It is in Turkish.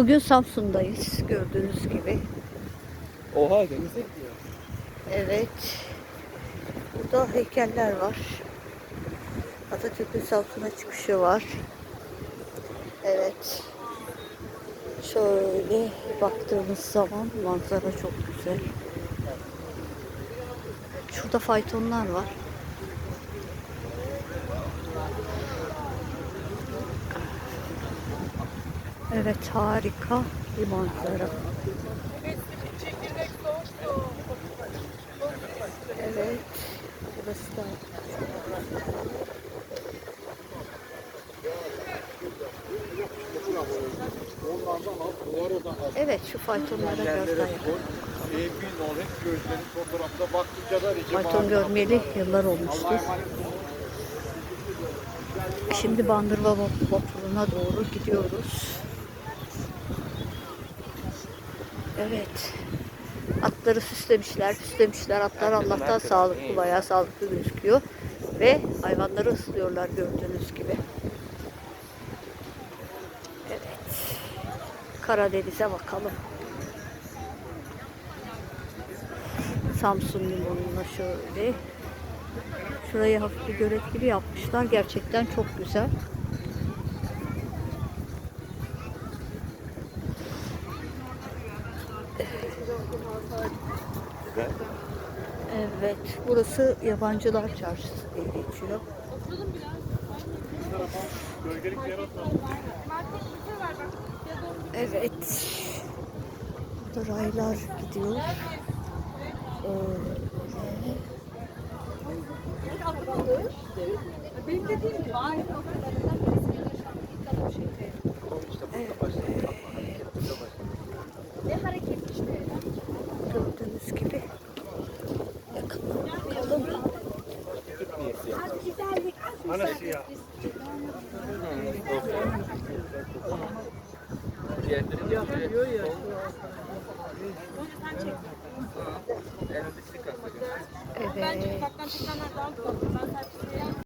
Bugün Samsun'dayız gördüğünüz gibi. Oha denize gidiyor. Evet. Burada heykeller var. Atatürk'ün Samsun'a çıkışı var. Evet. Şöyle baktığımız zaman manzara çok güzel. Şurada faytonlar var. Evet harika bir manzara. Evet. Burası da Evet şu faytonlara biraz daha yakın. Fayton görmeyeli yıllar olmuştur. Şimdi Bandırma vap- vapuruna doğru gidiyoruz. Evet. Atları süslemişler, süslemişler. Atlar Allah'tan sağlıklı, bayağı sağlıklı gözüküyor. Ve hayvanları ıslıyorlar gördüğünüz gibi. Evet. Karadeniz'e bakalım. Samsun limanına şöyle. Şurayı hafif bir gölet gibi yapmışlar. Gerçekten çok güzel. Evet, burası Yabancılar Çarşısı diye geçiyor. Evet. Burada raylar gidiyor. Ee, gördüğünüz gibi yakından bakalım. Yapıyor ya. Evet. Ufaktan çıkanlar daha fazla. Ben sadece